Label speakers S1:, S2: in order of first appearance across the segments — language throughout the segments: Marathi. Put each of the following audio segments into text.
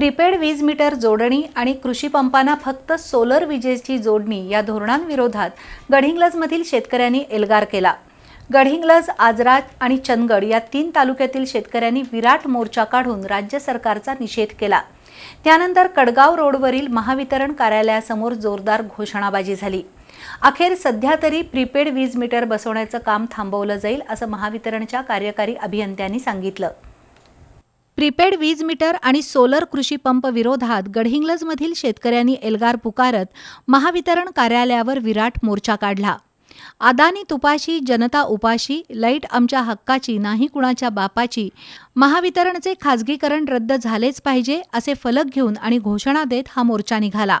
S1: प्रीपेड वीज मीटर जोडणी आणि कृषी पंपांना फक्त सोलर विजेची जोडणी या धोरणांविरोधात गडहिंग्लजमधील शेतकऱ्यांनी एल्गार केला. गडहिंग्लज आजरात आणि चंदगड या तीन तालुक्यातील शेतकऱ्यांनी विराट मोर्चा काढून राज्य सरकारचा निषेध केला. त्यानंतर कडगाव रोडवरील महावितरण कार्यालयासमोर जोरदार घोषणाबाजी झाली. अखेर सध्या तरी प्रीपेड वीज मीटर बसवण्याचं काम थांबवलं जाईल असं महावितरणच्या कार्यकारी अभियंत्यांनी सांगितलं. प्रीपेड वीज मीटर आणि सोलर कृषी पंप विरोधात गडहिंग्लजमधील शेतकऱ्यांनी एल्गार पुकारत महावितरण कार्यालयावर विराट मोर्चा काढला. अदानी तुपाशी जनता उपाशी लाइट आमच्या हक्काची नाही कुणाच्या बापाची महावितरणचे खाजगीकरण रद्द झालेच पाहिजे असे फलक घेऊन आणि घोषणा देत हा मोर्चा निघाला.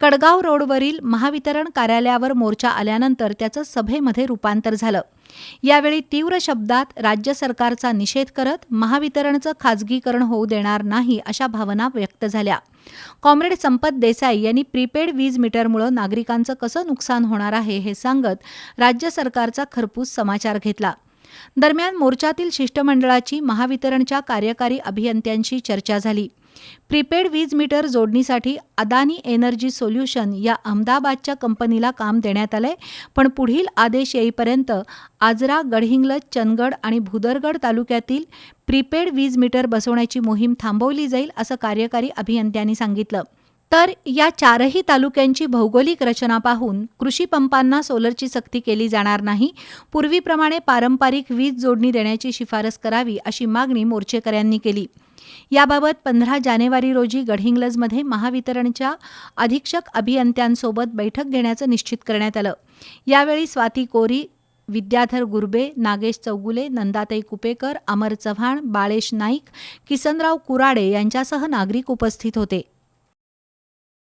S1: कडगाव रोडवरील महावितरण कार्यालयावर मोर्चा आल्यानंतर त्याचं सभेमध्ये रूपांतर झालं. यावेळी तीव्र शब्दात राज्य सरकारचा निषेध करत महावितरणचं खाजगीकरण होऊ देणार नाही अशा भावना व्यक्त झाल्या. कॉम्रेड संपत देसाई यांनी प्रीपेड वीज मीटरमुळे नागरिकांचं कसं नुकसान होणार आहे हे सांगत राज्य सरकारचा खरपूस समाचार घेतला. दरम्यान मोर्चातील शिष्टमंडळाची महावितरणच्या कार्यकारी अभियंत्यांशी चर्चा झाली. प्रीपेड वीज मीटर जोडणीसाठी अदानी एनर्जी सोल्युशन या अहमदाबादच्या कंपनीला काम देण्यात आलंय. पण पुढील आदेश येईपर्यंत आजरा गडहिंग्लज चंदगड आणि भुदरगड तालुक्यातील प्रीपेड वीज मीटर बसवण्याची मोहीम थांबवली जाईल असं कार्यकारी अभियंत्यांनी सांगितलं. तर या चारही तालुक्यांची भौगोलिक रचना पाहून कृषी पंपांना सोलरची सक्ती केली जाणार नाही. पूर्वीप्रमाणे पारंपरिक वीज जोडणी देण्याची शिफारस करावी अशी मागणी मोर्चेकऱ्यांनी केली. याबाबत पंधरा जानेवारी रोजी गडहिंग्लजमध्ये महावितरणच्या अधीक्षक अभियंत्यांसोबत बैठक घेण्याचं निश्चित करण्यात आलं. यावेळी स्वाती कोरी विद्याधर गुरबे नागेश चौगुले नंदाताई कुपेकर अमर चव्हाण बाळेश नाईक किसनराव कुराडे यांच्यासह नागरिक उपस्थित होते.